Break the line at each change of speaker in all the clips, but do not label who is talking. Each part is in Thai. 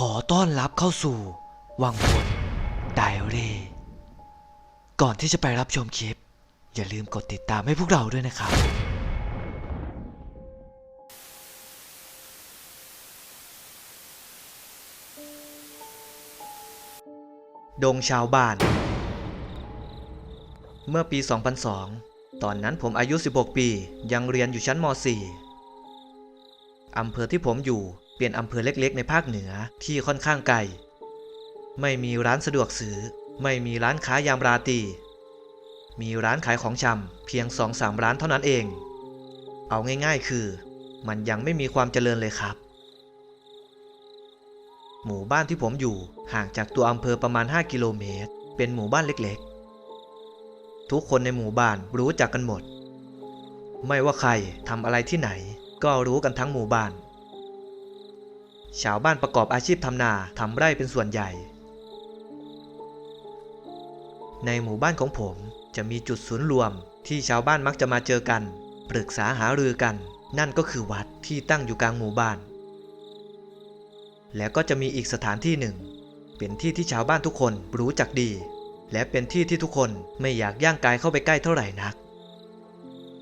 ขอต้อนรับเข้าสู่ วังวนไดอารี่ก่อนที่จะไปรับชมคลิป อย่าลืมกดติดตามให้พวกเราด้วยนะครับ ดงชาวบ้าน เมื่อปี 2002 ตอนนั้นผมอายุ 16 ปี ยังเรียนอยู่ชั้นม .4 อำเภอที่ผมอยู่ เป็นอำเภอเล็กๆ ในภาคเหนือที่ค่อนข้างไกล ไม่มีร้านสะดวกซื้อ ไม่มีร้านค้ายามราตรี มีร้านขายของชำเพียงสองสามร้านเท่านั้นเอง เอาง่ายๆคือ มันยังไม่มีความเจริญเลยครับ หมู่บ้านที่ผมอยู่ห่างจากตัวอำเภอประมาณ 5 กิโลเมตร เป็นหมู่บ้านเล็กๆ ทุกคนในหมู่บ้านรู้จักกันหมด ไม่ว่าใครทำอะไรที่ไหน ก็รู้กันทั้งหมู่บ้าน ชาวบ้านประกอบอาชีพทำนาทำไร่เป็นส่วนใหญ่ ในหมู่บ้านของผมจะมีจุดศูนย์รวม ที่ชาวบ้านมักจะมาเจอกัน ปรึกษาหารือกัน นั่นก็คือวัดที่ตั้งอยู่กลางหมู่บ้าน แล้วก็จะมีอีกสถานที่หนึ่ง เป็นที่ที่ชาวบ้านทุกคนรู้จักดี และเป็นที่ที่ทุกคนไม่อยากย่างกายเข้าไปใกล้เท่าไหร่นัก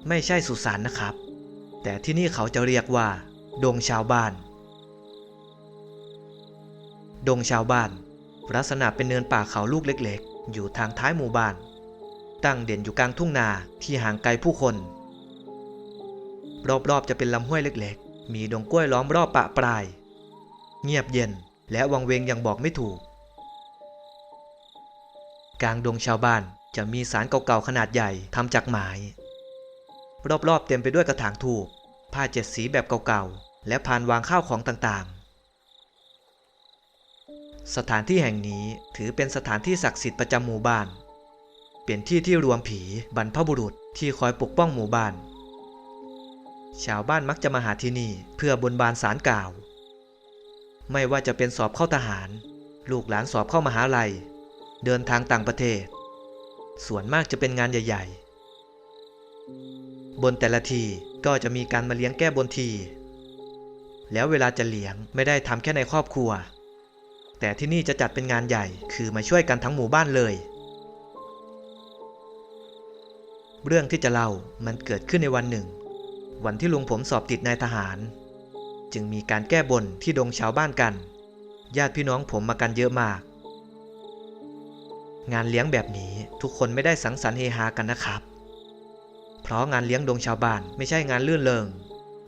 ไม่ใช่สุสานนะครับ แต่ที่นี่เขาจะเรียกว่า ดงชาวบ้าน ดงชาวบ้าน ลักษณะเป็นเนินป่าเขาลูกเล็กๆ อยู่ทางท้ายหมู่บ้าน ตั้งเด่นอยู่กลางทุ่งนาที่ห่างไกลผู้คน รอบๆจะเป็นลำห้วยเล็กๆ มีดงกล้วยล้อมรอบปะปลาย เงียบเย็นและวังเวงอย่างบอกไม่ถูก กลางดงชาวบ้านจะมีศาลเก่าๆขนาดใหญ่ทำจากไม้รอบๆเต็มไปด้วยกระถางถูกผ้าเจ็ดสีแบบเก่าๆ และพานวางข้าวของต่างๆ สถานที่แห่งนี้ถือเป็นสถานที่ศักดิ์สิทธิ์ประจำหมู่บ้าน เป็นที่ที่รวมผีบรรพบุรุษที่คอยปกป้องหมู่บ้าน ชาวบ้านมักจะมาหาที่นี่เพื่อบนบานสารกล่าว ไม่ว่าจะเป็นสอบเข้าทหาร ลูกหลานสอบเข้ามหาลัย เดินทางต่างประเทศ ส่วนมากจะเป็นงานใหญ่ ๆ บนแต่ละทีก็จะมีการมาเลี้ยงแก้บนที แล้วเวลาจะเลี้ยงไม่ได้ทำแค่ในครอบครัว แต่ที่นี่จะจัดเป็นงานใหญ่คือมาช่วยกันทั้งหมู่บ้านเลย เรื่องที่จะเล่ามันเกิดขึ้นในวันหนึ่ง วันที่ลุงผมสอบติดนายทหาร จึงมีการแก้บนที่ดงชาวบ้านกัน ญาติพี่น้องผมมากันเยอะมาก งานเลี้ยงแบบนี้ทุกคนไม่ได้สังสรรค์เฮฮากันนะครับ เพราะงานเลี้ยงดงชาวบ้านไม่ใช่งานลื่นเริง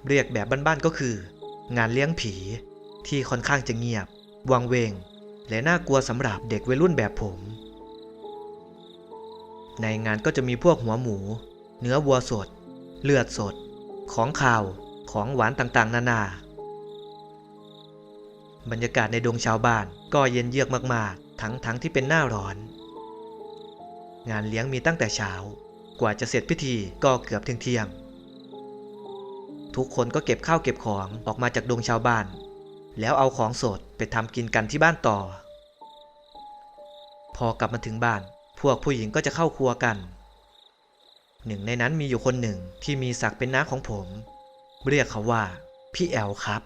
เรียกแบบบ้านๆก็คือ งานเลี้ยงผีที่ค่อนข้างจะเงียบ วังเวง และน่ากลัวสำหรับเด็กวัยรุ่นแบบผม ในงานก็จะมีพวกหัวหมู เนื้อวัวสด เลือดสด ของข่าว ของหวานต่างๆ นานา บรรยากาศในดงชาวบ้านก็เย็นเยือกมากๆ ทั้งๆทที่เป็นหน้าร้อน งานเลี้ยงมีตั้งแต่เช้า กว่าจะเสร็จพิธีก็เกือบเที่ยงที่ยงๆทุกคนก็เก็บข้าวเก็บของออกมาจากดงชาวบ้าน แล้วเอาของสดไปทำกินกันที่บ้านต่อ พอกลับมาถึงบ้าน พวกผู้หญิงก็จะเข้าครัวกัน หนึ่งในนั้นมีอยู่คนหนึ่งที่มีศักดิ์เป็นน้าของผม เรียกเขาว่า พี่แอลครับ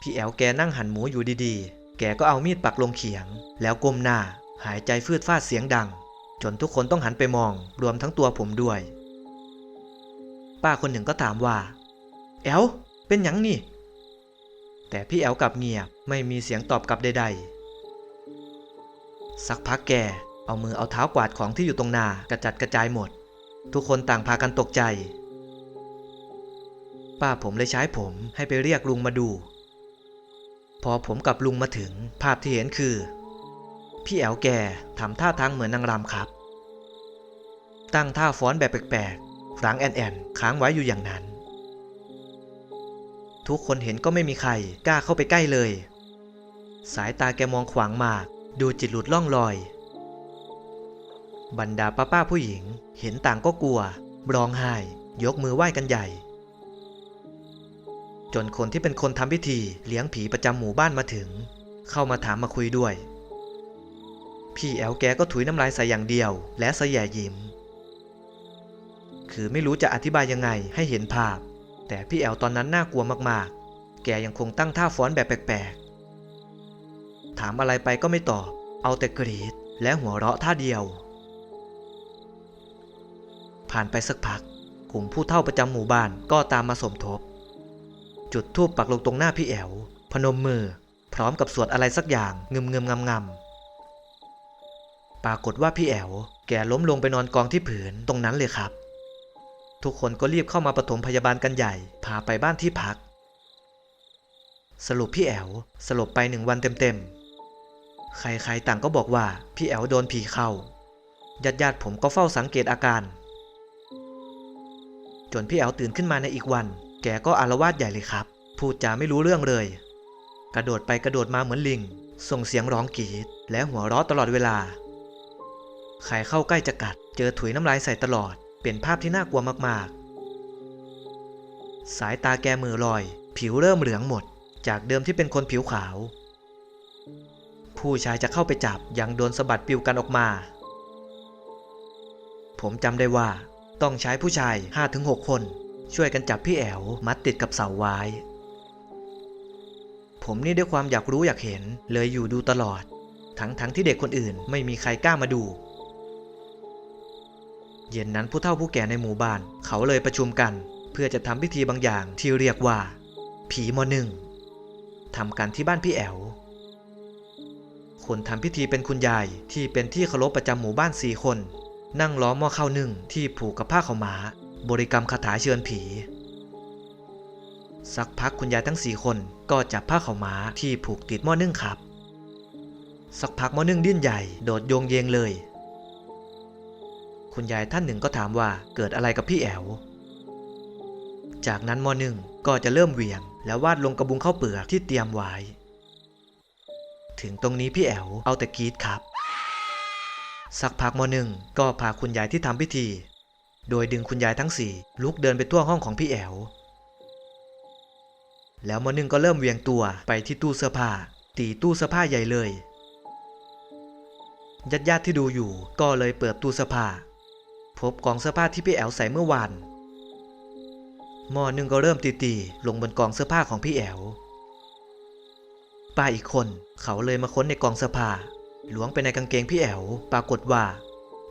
พี่แอลแกนั่งหั่นหมูอยู่ดีๆ แกก็เอามีดปักลงเขียง แล้วก้มหน้า หายใจฟืดฟาดเสียงดัง จนทุกคนต้องหันไปมอง รวมทั้งตัวผมด้วย ป้าคนหนึ่งก็ถามว่า แอลเป็นหยังนี่ แต่พี่แอลกลับเงียบไม่มีเสียงตอบกลับใดๆ สักพักแกเอามือเอาเท้ากวาดของที่อยู่ตรงหน้ากระจัดกระจายหมด ทุกคนต่างพากันตกใจ ป้าผมเลยใช้ผมให้ไปเรียกลุงมาดู พอผมกับลุงมาถึงภาพที่เห็นคือ พี่แอวแกทำท่าทางเหมือนนางรำครับ ตั้งท่าฟ้อนแบบแปลกๆรังแอนแอนค้างไว้อยู่อย่างนั้น ทุกคนเห็นก็ไม่มีใคร กล้าเข้าไปใกล้เลย สายตาแกมองขวางมาก ดูจิตหลุดล่องลอย บรรดาป้าป้าๆผู้หญิง เห็นต่างก็กลัว ร้องไห้ ยกมือไหว้กันใหญ่ จนคนที่เป็นคนทำพิธีเลี้ยงผีประจำหมู่บ้านมาถึง เข้ามาถามมาคุยด้วย พี่แอลแกก็ถุยน้ำลายใส่อย่างเดียว และสะแยยิ้ม คือไม่รู้จะอธิบายยังไงให้เห็นภาพ แต่พี่แอลตอนนั้นน่ากลัวมากๆ แกยังคงตั้งท่าฟ้อนแบบแปลกๆ ถามอะไรไปก็ไม่ตอบ เอาแต่กรีดและหัวเราะท่าเดียว ผ่านไปสักพักกลุ่มผู้เฒ่าประจำหมู่บ้านก็ตามมาสมทบ จุดธูปปักลงตรงหน้าพี่แอวพนมมือ พร้อมกับสวดอะไรสักอย่างงึมงึมงำงำปรากฏว่าพี่แอวแกล้มลงไปนอนกองที่ผืนตรงนั้นเลยครับ ทุกคนก็รีบเข้ามาปฐมพยาบาลกันใหญ่ พาไปบ้านที่พัก สรุปพี่แอวสลบไปหนึ่งวันเต็มๆ ใครๆต่างก็บอกว่าพี่แอวโดนผีเข้าญาติญาติๆผมก็เฝ้าสังเกตอาการ จนพี่แอวตื่นขึ้นมาในอีกวัน แกก็อารวาสใหญ่เลยครับ พูดจาไม่รู้เรื่องเลย กระโดดไปกระโดดมาเหมือนลิง ส่งเสียงร้องกรีด และหัวเราะตลอดเวลา ใครเข้าใกล้จะกัด เจอถุยน้ำลายใส่ตลอด เป็นภาพที่น่ากลัวมากๆ สายตาแกมือลอย ผิวเริ่มเหลืองหมด จากเดิมที่เป็นคนผิวขาว ผู้ชายจะเข้าไปจับยังโดนสะบัดปิวกันออกมา ผมจำได้ว่า ต้องใช้ผู้ชาย 5-6 คน ช่วยกันจับพี่แอวมัดติดกับเสาไว้ผมนี่ด้วยความอยากรู้อยากเห็นเลยอยู่ดูตลอด ทั้งทั้งที่เด็กคนอื่นไม่มีใครกล้ามาดู เย็นนั้นผู้เฒ่าผู้แก่ในหมู่บ้าน เขาเลยประชุมกัน เพื่อจะทำพิธีบางอย่างที่เรียกว่า ผีมอหนึ่งทำกันที่บ้านพี่แอวคนทำพิธีเป็นคุณยายที่เป็นที่เคารพประจำหมู่บ้านสี่คน นั่งล้อมหม้อข้าวนึ่งที่ผูกกับผ้าขาวม้า บริกรรมคาถาเชิญผี สักพักคุณยายทั้งสี่คนก็จับผ้าขาวม้าที่ผูกติดหม้อนึ่งขับ สักพักหม้อนึ่งดิ้นใหญ่โดดโยงเยงเลย คุณยายท่านหนึ่งก็ถามว่าเกิดอะไรกับพี่แอวจากนั้นม้อนึ่งก็จะเริ่มเหวี่ยง แล้ววาดลงกระบุงข้าวเปลือกที่เตรียมไว้ ถึงตรงนี้พี่แอวเอาแต่กรีดครับ สักพักมอหนึ่งก็พาคุณยายที่ทำพิธี โดยดึงคุณยายทั้งสี่ลุกเดินไปทั่วห้องของพี่แอวแล้วมอหนึ่งก็เริ่มเวียงตัวไปที่ตู้เสื้อผ้า ตีตู้เสื้อผ้าใหญ่เลยญาติญาติๆที่ดูอยู่ก็เลยเปิดตู้เสื้อผ้า พบกองเสื้อผ้าที่พี่แอวใส่เมื่อวานหมอหนึ่งก็เริ่มตีๆลงบนกองเสื้อผ้าของพี่แอวป้าอีกคนเขาเลยมาค้นในกองเสื้อผ้าหลวงไปในกางเกงพี่แอวปรากฏว่า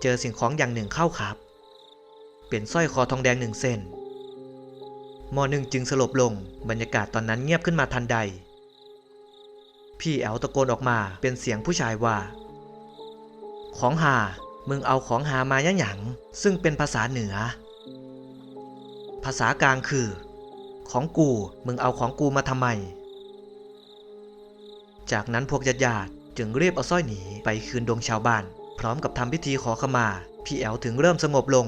เจอสิ่งของอย่างหนึ่งเข้าครับ เป็นสร้อยคอทองแดงหนึ่งเส้นหมอหนึ่งจึงสลบลงบรรยากาศตอนนั้นเงียบขึ้นมาทันใด พี่แอวตะโกนออกมาเป็นเสียงผู้ชายว่า ของหา มึงเอาของหามาย่ะหยังซึ่งเป็นภาษาเหนือ ภาษากลางคือ ของกูมึงเอาของกูมาทำไม จากนั้นพวกญาติญาติจึงเรียบเอาสร้อยหนีไปคืนดวงชาวบ้าน พร้อมกับทำพิธีขอขมา พี่แอวถึงเริ่มสงบลง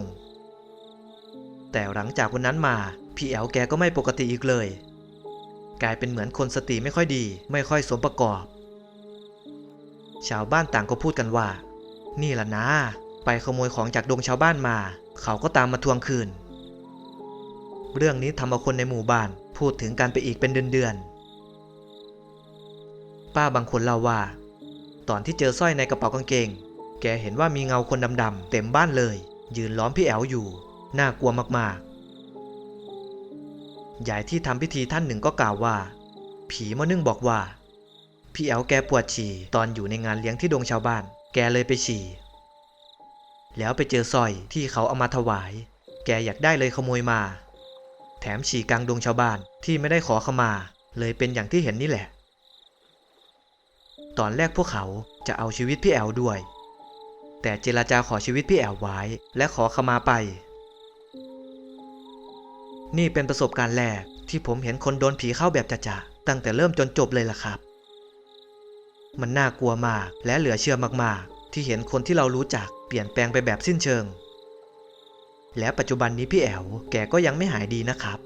แต่หลังจากวันนั้นมา พี่แอวแกก็ไม่ปกติอีกเลย กลายเป็นเหมือนคนสติไม่ค่อยดี ไม่ค่อยสมประกอบ ชาวบ้านต่างก็พูดกันว่า นี่ล่ะนะ ไปขโมยของจากดงชาวบ้านมา เขาก็ตามมาทวงคืน เรื่องนี้ทำเอาคนในหมู่บ้าน พูดถึงกันไปอีกเป็นเดือนๆ ป้าบางคนเล่าว่า ตอนที่เจอสร้อยในกระเป๋ากางเกง แกเห็นว่ามีเงาคนดำๆเต็มบ้านเลย ยืนล้อมพี่แอวอยู่ น่ากลัวมากๆ ยายที่ทำพิธีท่านหนึ่งก็กล่าวว่า ผีมอนึ่งบอกว่าพี่แอวแกปวดฉี่ตอนอยู่ในงานเลี้ยงที่ดงชาวบ้าน แกเลยไปฉี่ แล้วไปเจอสร้อยที่เขาเอามาถวาย แกอยากได้เลยขโมยมา แถมฉี่กลางดงชาวบ้านที่ไม่ได้ขอขมา เลยเป็นอย่างที่เห็นนี่แหละ ตอนแรกพวกเขาจะเอาชีวิตพี่แอวด้วย แต่เจรจาขอชีวิตพี่แอวไว้และขอขมาไป นี่เป็นประสบการณ์แรกที่ผมเห็นคนโดนผีเข้าแบบจะๆตั้งแต่เริ่มจนจบเลยล่ะครับ มันน่ากลัวมากและเหลือเชื่อมากๆ ที่เห็นคนที่เรารู้จักเปลี่ยนแปลงไปแบบสิ้นเชิง และปัจจุบันนี้พี่แอวแกก็ยังไม่หายดีนะครับ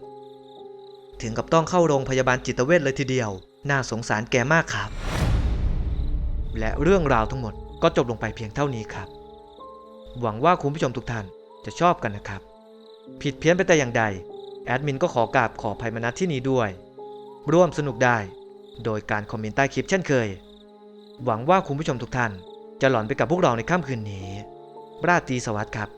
ถึงกับต้องเข้าโรงพยาบาลจิตเวชเลยทีเดียว น่าสงสารแกมากครับ และเรื่องราวทั้งหมดก็จบลงไปเพียงเท่านี้ครับ หวังว่าคุณผู้ชมทุกท่านจะชอบกันนะครับ ผิดเพี้ยนไปแต่อย่างใด แอดมินก็ขอกราบขออภัยมาณที่นี้ด้วย ร่วมสนุกได้ โดยการคอมเมนต์ใต้คลิปเช่นเคย หวังว่าคุณผู้ชมทุกท่าน จะหลอนไปกับพวกเราในค่ำคืนนี้ ราตรีสวัสดิ์ครับ